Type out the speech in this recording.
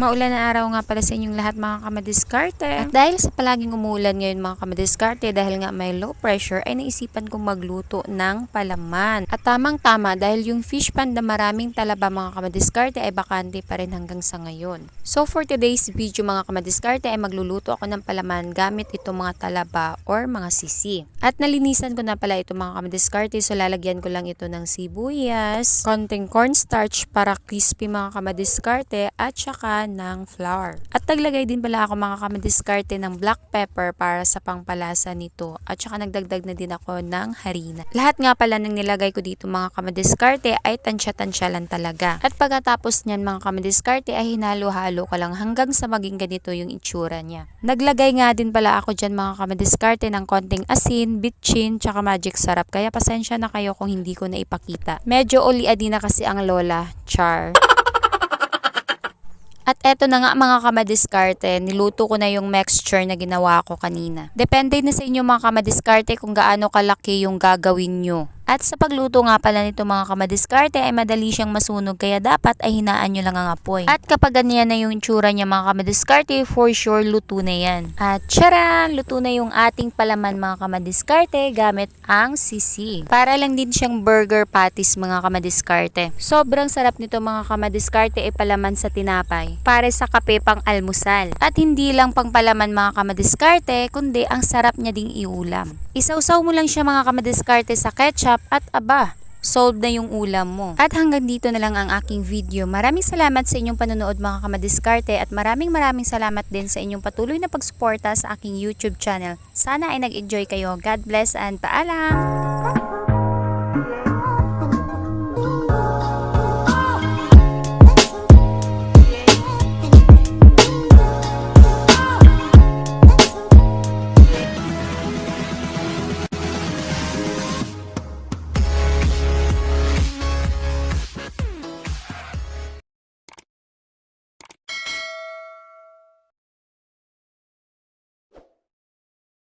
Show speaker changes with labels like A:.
A: Maulan na araw nga pala sa inyong lahat mga kamadiskarte. At dahil sa palaging umulan ngayon mga kamadiskarte dahil nga may low pressure ay naisipan kong magluto ng palaman. At tamang tama dahil yung fish pan na maraming talaba mga kamadiskarte ay bakante pa rin hanggang sa ngayon. So for today's video mga kamadiskarte ay magluluto ako ng palaman gamit itong mga talaba or mga sisi. At nalinisan ko na pala ito mga kamadiskarte so lalagyan ko lang ito ng sibuyas, konting cornstarch para crispy mga kamadiskarte at saka ng flour. At naglagay din pala ako mga kamadiskarte ng black pepper para sa pangpalasa nito at saka nagdagdag na din ako ng harina. Lahat nga pala ng nilagay ko dito mga kamadiskarte ay tansya-tansya lang talaga. At pagkatapos niyan mga kamadiskarte ay hinalo-halo ko lang hanggang sa maging ganito yung itsura niya. Naglagay nga din pala ako dyan mga kamadiskarte ng konting asin, bitchin, tsaka magic sarap. Kaya pasensya na kayo kung hindi ko na ipakita. Medyo oli-adi na kasi ang lola, char. At eto na nga mga kamadiskarte, niluto ko na yung mixture na ginawa ko kanina. Depende na sa inyo mga kamadiskarte kung gaano kalaki yung gagawin nyo. At sa pagluto nga pala nito mga kamadiskarte ay madali siyang masunog kaya dapat ay hinaan nyo lang ang apoy. At kapag ganyan na yung itsura niya mga kamadiskarte, for sure luto na yan. At tsaran! Luto na yung ating palaman mga kamadiskarte gamit ang sisi. Para lang din siyang burger patties mga kamadiskarte. Sobrang sarap nito mga kamadiskarte ay palaman sa tinapay. Pare sa kape pang almusal. At hindi lang pang palaman mga kamadiskarte, kundi ang sarap niya ding iulam. Isawsaw mo lang siya mga kamadiskarte sa ketchup at aba, solved na yung ulam mo. At hanggang dito na lang ang aking video. Maraming salamat sa inyong panonood mga kamadiskarte at maraming maraming salamat din sa inyong patuloy na pagsuporta sa aking YouTube channel. Sana ay nag-enjoy kayo. God bless and paalam!